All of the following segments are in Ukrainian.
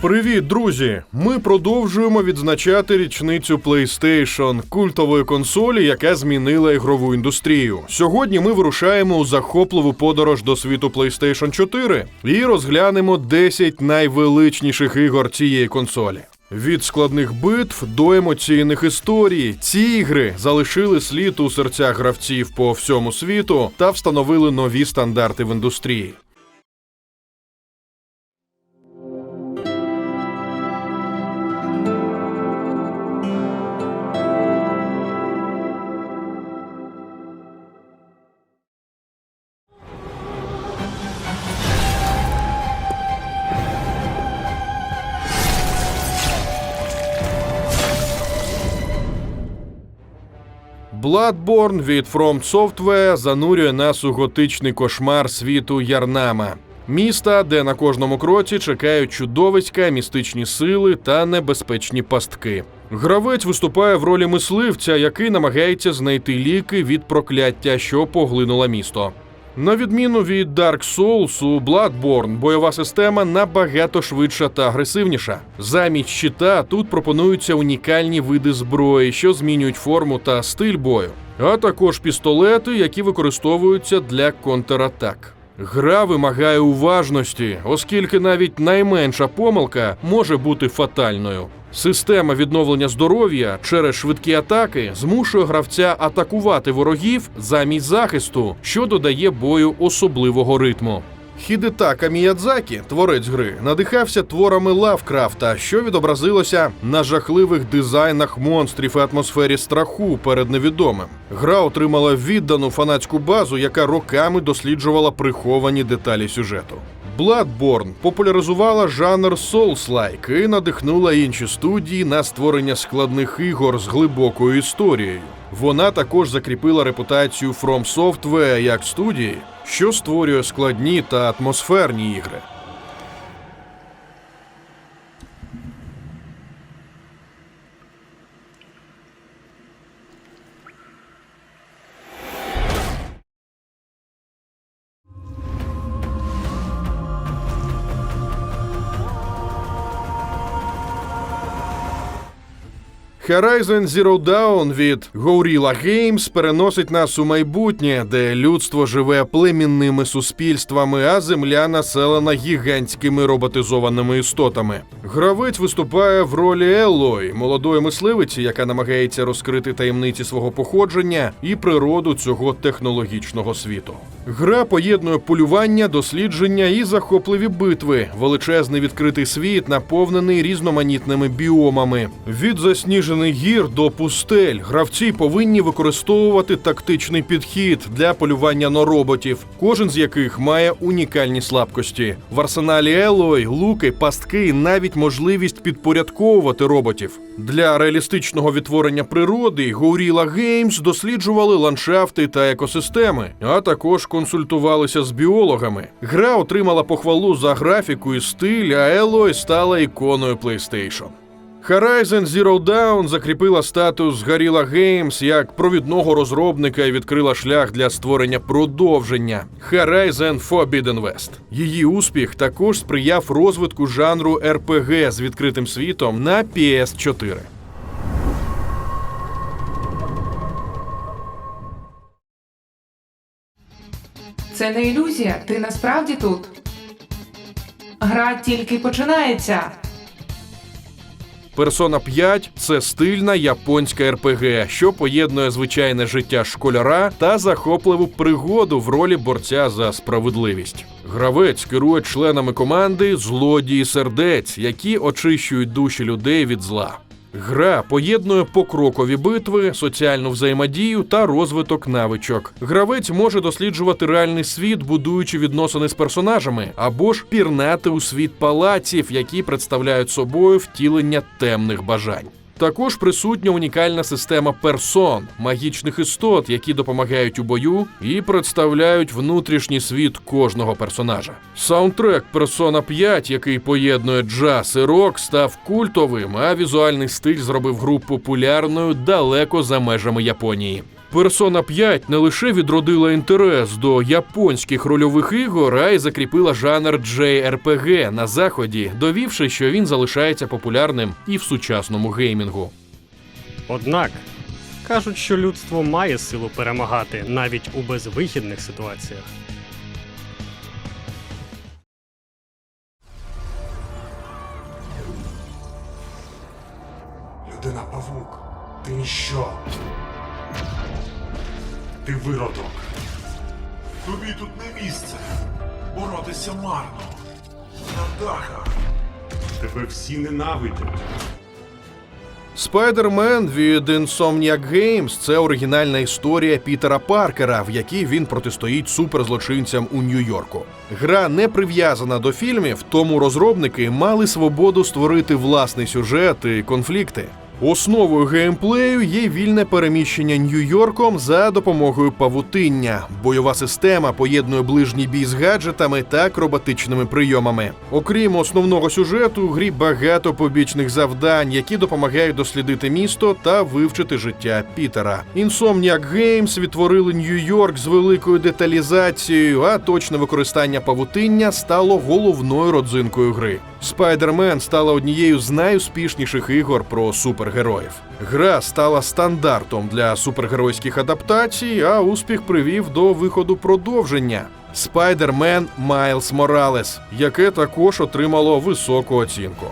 Привіт, друзі! Ми продовжуємо відзначати річницю PlayStation, культової консолі, яка змінила ігрову індустрію. Сьогодні ми вирушаємо у захопливу подорож до світу PlayStation 4 і розглянемо 10 найвеличніших ігор цієї консолі. Від складних битв до емоційних історій ці ігри залишили слід у серцях гравців по всьому світу та встановили нові стандарти в індустрії. Bloodborne від From Software занурює нас у готичний кошмар світу Ярнама. Міста, де на кожному кроці чекають чудовиська, містичні сили та небезпечні пастки. Гравець виступає в ролі мисливця, який намагається знайти ліки від прокляття, що поглинуло місто. На відміну від Dark Souls, у Bloodborne бойова система набагато швидша та агресивніша. Замість щита тут пропонуються унікальні види зброї, що змінюють форму та стиль бою, а також пістолети, які використовуються для контратак. Гра вимагає уважності, оскільки навіть найменша помилка може бути фатальною. Система відновлення здоров'я через швидкі атаки змушує гравця атакувати ворогів замість захисту, що додає бою особливого ритму. Хідетака Міядзакі, творець гри, надихався творами Лавкрафта, що відобразилося на жахливих дизайнах монстрів і атмосфері страху перед невідомим. Гра отримала віддану фанатську базу, яка роками досліджувала приховані деталі сюжету. Bloodborne популяризувала жанр Souls-like і надихнула інші студії на створення складних ігор з глибокою історією. Вона також закріпила репутацію From Software як студії, що створює складні та атмосферні ігри. Horizon Zero Dawn від Gorilla Games переносить нас у майбутнє, де людство живе племінними суспільствами, а земля населена гігантськими роботизованими істотами. Гравець виступає в ролі Елой, молодої мисливиці, яка намагається розкрити таємниці свого походження і природу цього технологічного світу. Гра поєднує полювання, дослідження і захопливі битви, величезний відкритий світ, наповнений різноманітними біомами. Від засніжених гір до пустель гравці повинні використовувати тактичний підхід для полювання на роботів, кожен з яких має унікальні слабкості. В арсеналі Елой, луки, пастки навіть можливість підпорядковувати роботів. Для реалістичного відтворення природи Gorilla Games досліджували ландшафти та екосистеми, а також консультувалися з біологами. Гра отримала похвалу за графіку і стиль, а Елой стала іконою PlayStation. Horizon Zero Dawn закріпила статус Gorilla Games як провідного розробника і відкрила шлях для створення продовження Horizon Forbidden West. Її успіх також сприяв розвитку жанру RPG з відкритим світом на PS4. Це не ілюзія, ти насправді тут. Гра тільки починається. Persona 5 – це стильна японська РПГ, що поєднує звичайне життя школяра та захопливу пригоду в ролі борця за справедливість. Гравець керує членами команди злодії сердець, які очищують душі людей від зла. Гра поєднує покрокові битви, соціальну взаємодію та розвиток навичок. Гравець може досліджувати реальний світ, будуючи відносини з персонажами, або ж пірнати у світ палаців, які представляють собою втілення темних бажань. Також присутня унікальна система персон, магічних істот, які допомагають у бою і представляють внутрішній світ кожного персонажа. Саундтрек Persona 5, який поєднує джаз і рок, став культовим, а візуальний стиль зробив гру популярною далеко за межами Японії. Persona 5 не лише відродила інтерес до японських рольових ігор, а й закріпила жанр JRPG на заході, довівши, що він залишається популярним і в сучасному геймінгу. Однак кажуть, що людство має силу перемагати навіть у безвихідних ситуаціях. Людина павук, ти ніщо. Ти виродок. Тобі тут не місце. Боротися марно. На. Тебе всі ненавидять. Spider-Man від Insomniac Games – це оригінальна історія Пітера Паркера, в якій він протистоїть суперзлочинцям у Нью-Йорку. Гра не прив'язана до фільмів, тому розробники мали свободу створити власний сюжет і конфлікти. Основою геймплею є вільне переміщення Нью-Йорком за допомогою павутиння. Бойова система поєднує ближній бій з гаджетами та акробатичними прийомами. Окрім основного сюжету, у грі багато побічних завдань, які допомагають дослідити місто та вивчити життя Пітера. Insomniac Games відтворили Нью-Йорк з великою деталізацією, а точне використання павутиння стало головною родзинкою гри. Spider-Man стала однією з найуспішніших ігор про супергероїв. Гра стала стандартом для супергеройських адаптацій, а успіх привів до виходу продовження Спайдермен Майлз Моралес, яке також отримало високу оцінку.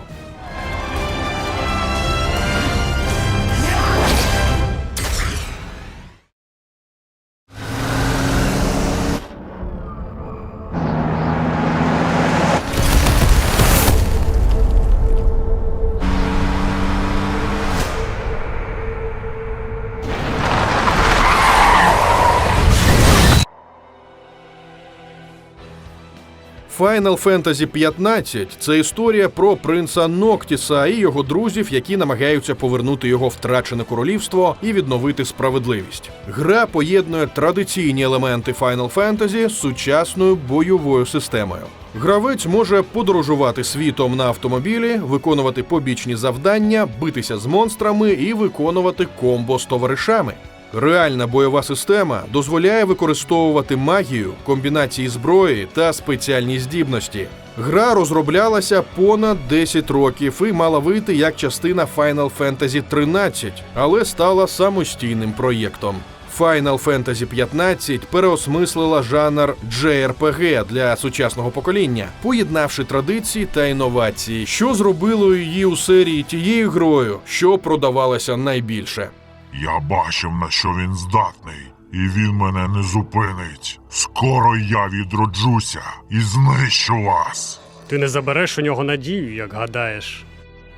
Final Fantasy 15 – це історія про принца Ноктіса і його друзів, які намагаються повернути його втрачене королівство і відновити справедливість. Гра поєднує традиційні елементи Final Fantasy з сучасною бойовою системою. Гравець може подорожувати світом на автомобілі, виконувати побічні завдання, битися з монстрами і виконувати комбо з товаришами. Реальна бойова система дозволяє використовувати магію, комбінації зброї та спеціальні здібності. Гра розроблялася понад 10 років і мала вийти як частина Final Fantasy 13, але стала самостійним проєктом. Final Fantasy 15 переосмислила жанр JRPG для сучасного покоління, поєднавши традиції та інновації, що зробило її у серії тією грою, що продавалася найбільше. Я бачив, на що він здатний, і він мене не зупинить. Скоро я відроджуся і знищу вас. Ти не забереш у нього надію, як гадаєш.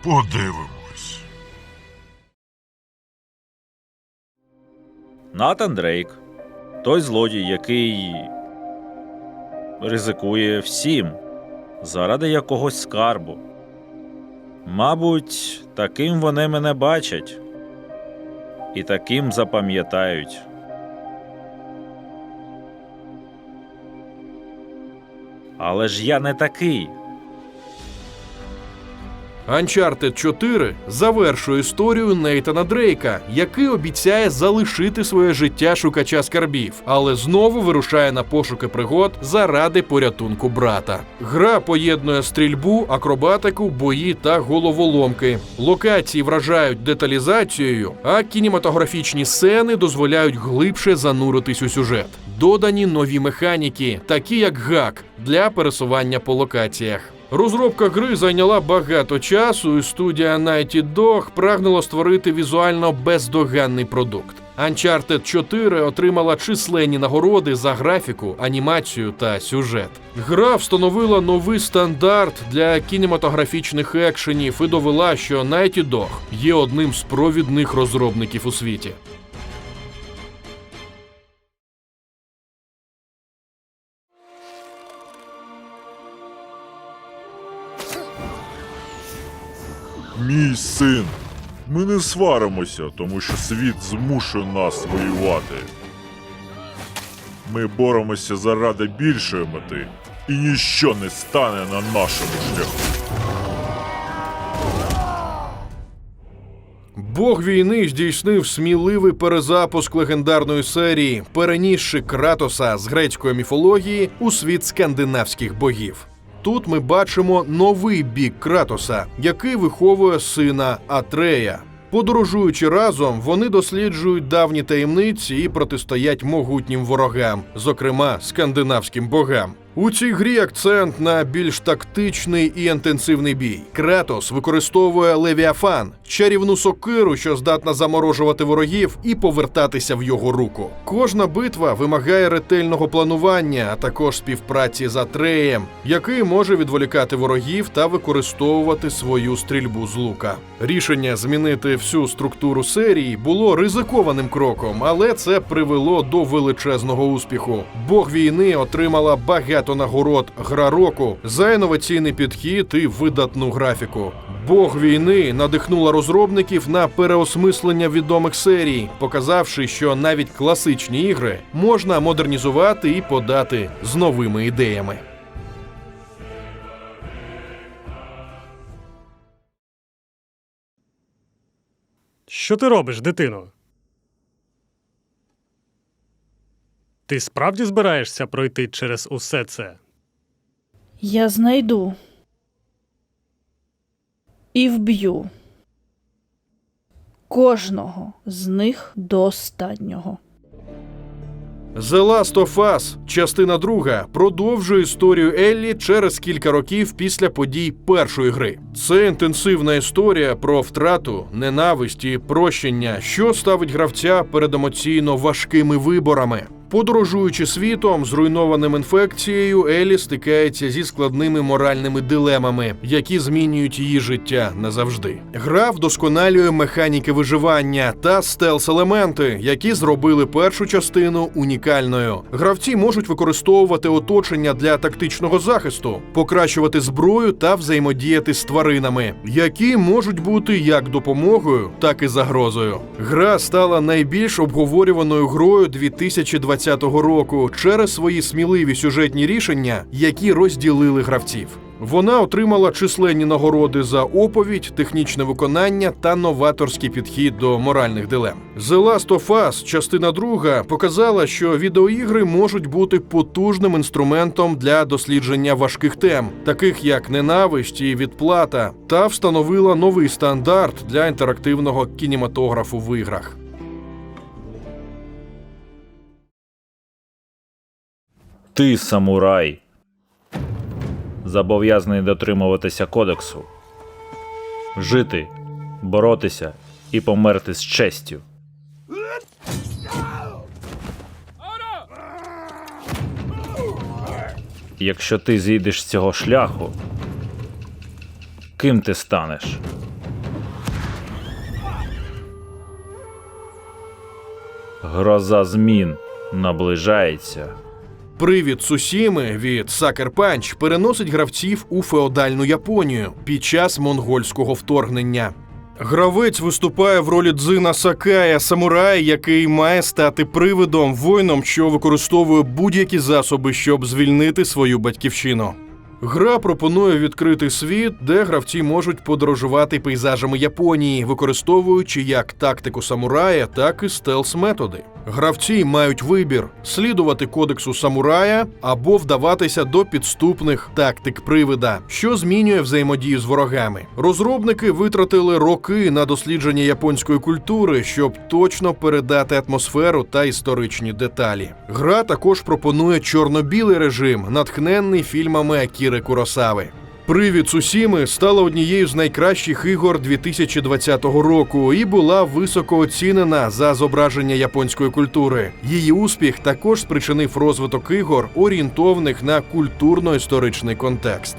Подивимось. Натан Дрейк. Той злодій, який ризикує всім заради якогось скарбу. Мабуть, таким вони мене бачать і таким запам'ятають. Але ж я не такий. Uncharted 4 завершує історію Нейтана Дрейка, який обіцяє залишити своє життя шукача скарбів, але знову вирушає на пошуки пригод заради порятунку брата. Гра поєднує стрільбу, акробатику, бої та головоломки. Локації вражають деталізацією, а кінематографічні сцени дозволяють глибше зануритись у сюжет. Додані нові механіки, такі як гак для пересування по локаціях. Розробка гри зайняла багато часу, і студія Nighty Dog прагнула створити візуально бездоганний продукт. Uncharted 4 отримала численні нагороди за графіку, анімацію та сюжет. Гра встановила новий стандарт для кінематографічних екшенів і довела, що Nighty Dog є одним з провідних розробників у світі. Мій син. Ми не сваримося, тому що світ змушує нас воювати. Ми боремося заради більшої мети, і ніщо не стане на нашому шляху. Бог війни здійснив сміливий перезапуск легендарної серії, перенісши Кратоса з грецької міфології у світ скандинавських богів. Тут ми бачимо новий бік Кратоса, який виховує сина Атрея. Подорожуючи разом, вони досліджують давні таємниці і протистоять могутнім ворогам, зокрема скандинавським богам. У цій грі акцент на більш тактичний і інтенсивний бій. Кратос використовує Левіафан, чарівну сокиру, що здатна заморожувати ворогів і повертатися в його руку. Кожна битва вимагає ретельного планування, а також співпраці з Атреєм, який може відволікати ворогів та використовувати свою стрільбу з лука. Рішення змінити всю структуру серії було ризикованим кроком, але це привело до величезного успіху. Бог війни отримала багато нагород гра року за інноваційний підхід і видатну графіку. Бог війни надихнула розробників на переосмислення відомих серій, показавши, що навіть класичні ігри можна модернізувати і подати з новими ідеями. Що ти робиш, дитино? Ти справді збираєшся пройти через усе це? Я знайду і вб'ю кожного з них до останнього. The Last of Us, частина друга, продовжує історію Еллі через кілька років після подій першої гри. Це інтенсивна історія про втрату, ненависть і прощення, що ставить гравця перед емоційно важкими виборами. Подорожуючи світом, зруйнованим інфекцією, Елі стикається зі складними моральними дилемами, які змінюють її життя назавжди. Гра вдосконалює механіки виживання та стелс-елементи, які зробили першу частину унікальною. Гравці можуть використовувати оточення для тактичного захисту, покращувати зброю та взаємодіяти з тваринами, які можуть бути як допомогою, так і загрозою. Гра стала найбільш обговорюваною грою 2020 року через свої сміливі сюжетні рішення, які розділили гравців. Вона отримала численні нагороди за оповідь, технічне виконання та новаторський підхід до моральних дилем. The Last of Us, частина друга, показала, що відеоігри можуть бути потужним інструментом для дослідження важких тем, таких як ненависть і відплата, та встановила новий стандарт для інтерактивного кінематографу в іграх. Ти самурай. Зобов'язаний дотримуватися кодексу. Жити, боротися і померти з честю. Якщо ти зійдеш з цього шляху, ким ти станеш? Гроза змін наближається. Привід Сусіми від Sucker Punch переносить гравців у феодальну Японію під час монгольського вторгнення. Гравець виступає в ролі Дзина Сакая, самурая, який має стати привидом, воїном, що використовує будь-які засоби, щоб звільнити свою батьківщину. Гра пропонує відкритий світ, де гравці можуть подорожувати пейзажами Японії, використовуючи як тактику самурая, так і стелс-методи. Гравці мають вибір слідувати кодексу самурая або вдаватися до підступних тактик привида, що змінює взаємодію з ворогами. Розробники витратили роки на дослідження японської культури, щоб точно передати атмосферу та історичні деталі. Гра також пропонує чорно-білий режим, натхненний фільмами Акіри Куросави. Привід Сусіми стала однією з найкращих ігор 2020 року і була високо оцінена за зображення японської культури. Її успіх також спричинив розвиток ігор, орієнтованих на культурно-історичний контекст.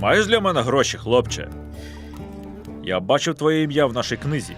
Маєш для мене гроші, хлопче? Я бачив твоє ім'я в нашій книзі.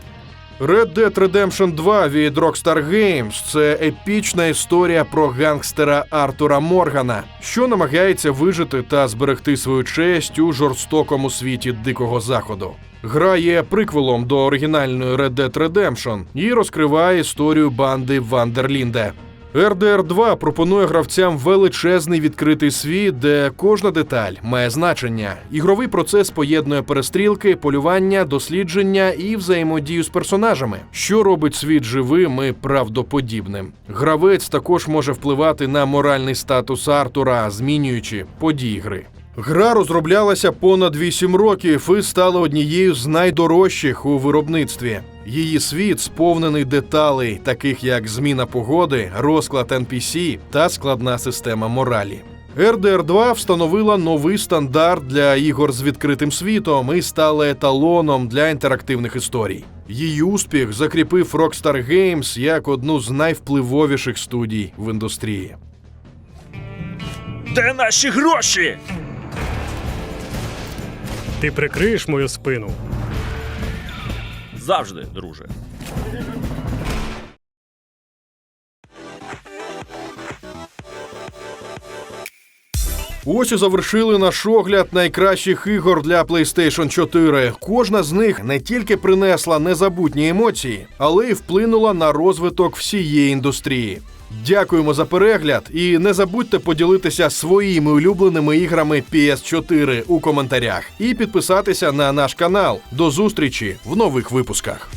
Red Dead Redemption 2 від Rockstar Games – це епічна історія про гангстера Артура Моргана, що намагається вижити та зберегти свою честь у жорстокому світі дикого заходу. Гра є приквелом до оригінальної Red Dead Redemption і розкриває історію банди Вандерлінде. RDR 2 пропонує гравцям величезний відкритий світ, де кожна деталь має значення. Ігровий процес поєднує перестрілки, полювання, дослідження і взаємодію з персонажами, що робить світ живим і правдоподібним. Гравець також може впливати на моральний статус Артура, змінюючи події гри. Гра розроблялася понад 8 років і стала однією з найдорожчих у виробництві. Її світ сповнений деталей, таких як зміна погоди, розклад NPC та складна система моралі. RDR 2 встановила новий стандарт для ігор з відкритим світом і стала еталоном для інтерактивних історій. Її успіх закріпив Rockstar Games як одну з найвпливовіших студій в індустрії. Де наші гроші? Ти прикриєш мою спину. Завжди, друже. Ось і завершили наш огляд найкращих ігор для PlayStation 4. Кожна з них не тільки принесла незабутні емоції, але й вплинула на розвиток всієї індустрії. Дякуємо за перегляд і не забудьте поділитися своїми улюбленими іграми PS4 у коментарях і підписатися на наш канал. До зустрічі в нових випусках.